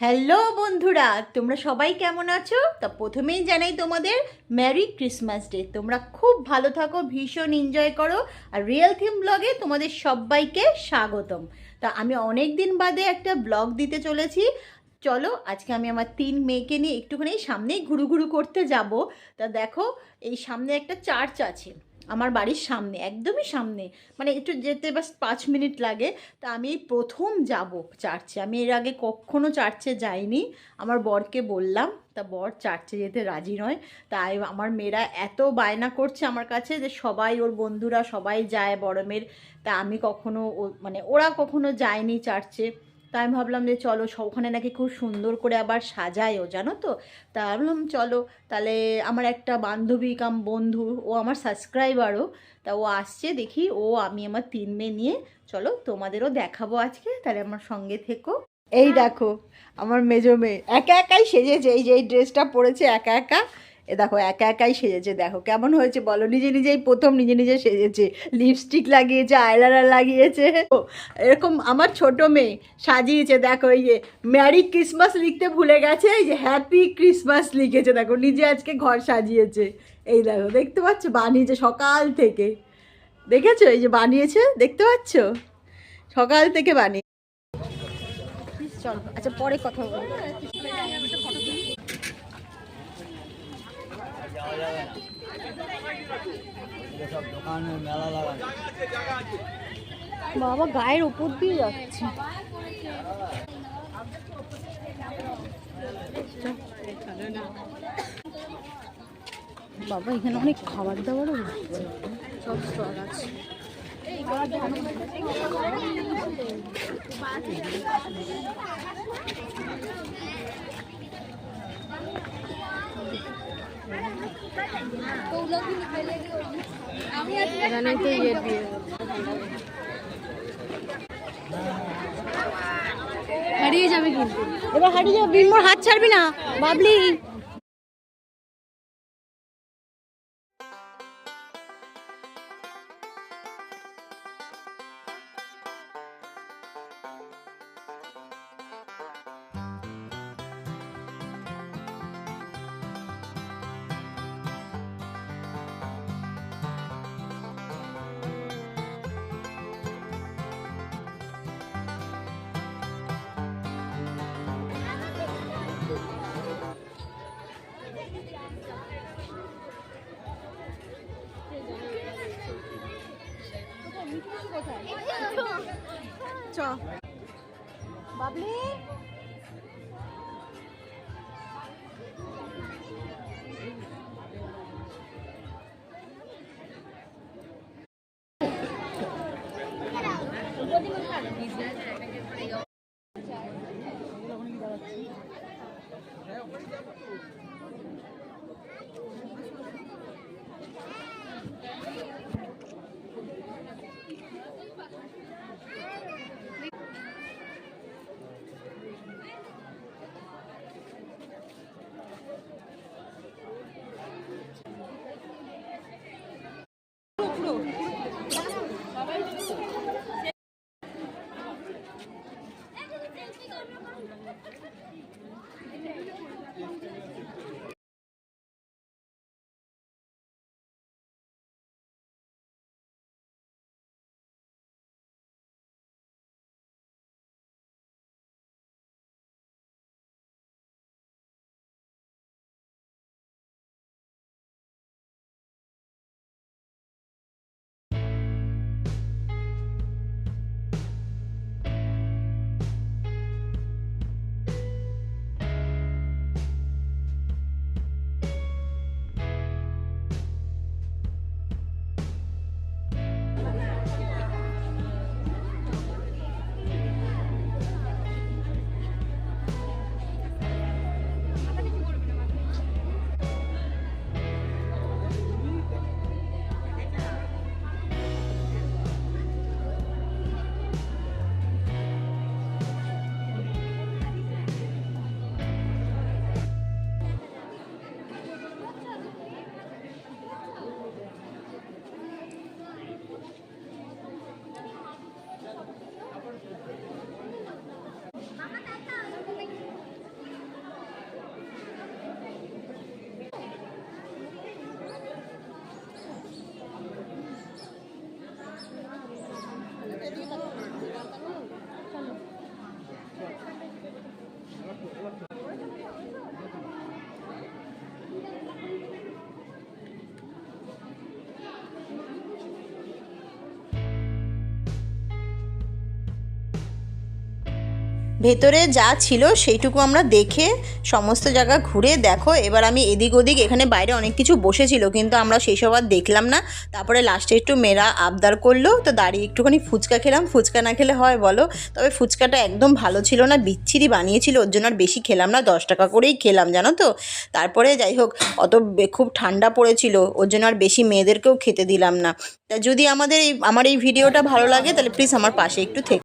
Hello বন্ধুরা, তোমরা সবাই কেমন আছো? তা প্রথমেই জানাই তোমাদের ম্যারি ক্রিসমাস ডে তোমরা খুব ভালো থাকো, ভীষণ এনজয় করো, আর রিয়েল থিম ব্লগে তোমাদের সবাইকে স্বাগতম। তা আমি অনেক দিন বাদে একটা ব্লগ দিতে চলেছি। চলো, আজকে আমি আমার তিন মেয়েকে নিয়ে একটুখানি সামনেই ঘুরু ঘুরু করতে যাব। তা দেখো, এই সামনে একটা চার্চ আছে। আমার বাড়ির সামনে, একদমই সামনে। মানে একটু যেতে বাস পাঁচ মিনিট লাগে, তা আমি প্রথম যাব চার্চে। আমি এর আগে কখনো চার্চে যাইনি, আমার বরকে বললাম, তা বর চার্চে যেতে রাজি নয়। তাই আমার মেয়েরা এত বায়না করছে আমার কাছে যে সবাই ওর বন্ধুরা সবাই যায় বড় মেয়ের। তা আমি কখনো মানে ওরা কখনো যায়নি চার্চে। তাই আমি ভাবলাম যে চলো ওখানে নাকি খুব সুন্দর করে আবার সাজায়ও জানো তো? তা ভাবলাম চলো তাহলে আমার একটা বান্ধবী কাম বন্ধু ও আমার সাবস্ক্রাইবারও তা ও আসছে দেখি ও আমি আমার তিন মেয়ে নিয়ে চলো তোমাদেরও দেখাবো আজকে তাহলে আমার সঙ্গে থেকো। এই দেখো আমার মেজো মেয়ে একা একাই সেজেছে এই যে এই ড্রেসটা পরেছে একা একা এ দেখো একা একাই সেজেছে, দেখো কেমন হয়েছে বলো? নিজে নিজেই প্রথম নিজে নিজে সেজেছে। লিপস্টিক লাগিয়েছে আইলাইনার লাগিয়েছে। এরকম আমার ছোট মেয়ে সাজিয়েছে, দেখো এই যে ম্যারি ক্রিসমাস লিখতে ভুলে গেছে, এই যে হ্যাপি ক্রিসমাস লিখেছে, দেখো নিজে আজকে ঘর সাজিয়েছে। এই দেখো, দেখতে পাচ্ছ? বানিয়েছে সকাল থেকে। দেখেছ? এই যে বানিয়েছে, দেখতে পাচ্ছ? সকাল থেকে বানিয়ে চলো আচ্ছা পরে কথা বলব। বাবা গায়ের উপর দিয়ে যাচ্ছে। বাবা এখানে অনেক খাবার দাবারও সব আছে। এখানে হারিয়ে যাবে কিন্তু। এবার হারিয়ে যাবে। বিনমোর হাত ছাড়বি না বাবলি। চ। বাবলি? Business Thank you. ভেতরে যা ছিল সেইটুকু আমরা দেখে সমস্ত জায়গা ঘুরে দেখো। এবার আমি এদিক ওদিক, এখানে বাইরে অনেক কিছু বসেছিল, কিন্তু আমরা সেই সব আর দেখলাম না। তারপরে লাস্টে একটু মেয়েরা আবদার করল, তো দাঁড়িয়ে একটুখানি ফুচকা খেলাম। ফুচকা না খেলে হয় বলো? তবে ফুচকাটা একদম ভালো ছিল না, বিচ্ছিরি বানিয়েছিল, ওর জন্য আর বেশি খেলাম না, দশ টাকা করেই খেলাম, জানো তো? তারপরে যাই হোক, অত খুব ঠান্ডা পড়েছিল, ওর জন্য আর বেশি মেয়েদেরকেও খেতে দিলাম না। তা যদি আমাদের এই আমার এই ভিডিওটা ভালো লাগে, তাহলে প্লিজ আমার পাশে একটু থেকে